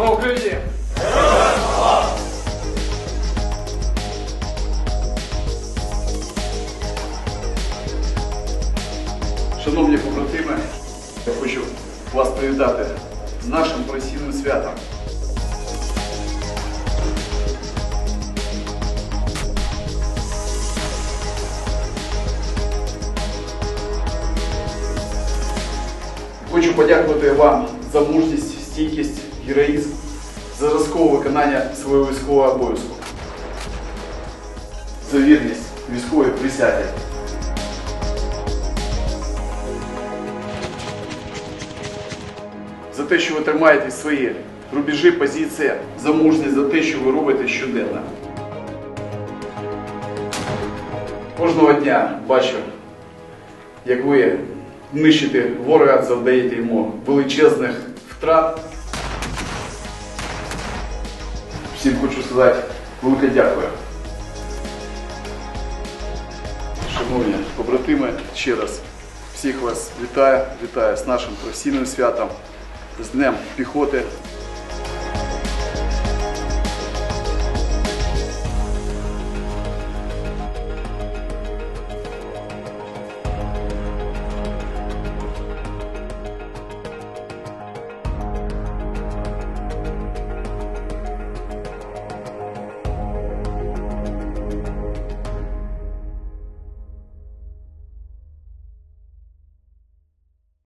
Слава Україні! Шановні побратими, я хочу вас привітати з нашим професійним святом. Хочу подякувати вам за мужність, стійкість, героїзм, зразкове виконання свого військового обов'язку, за вірність військової присяді. За те, що ви тримаєте свої рубежі, позиції, за мужність, за те, що ви робите щоденно. Кожного дня бачу, як ви нищите ворога, завдаєте йому величезних втрат. Всім хочу сказати велике дякую. Шановні побратими, ще раз всіх вас вітаю, вітаю з нашим професійним святом, з Днем піхоти.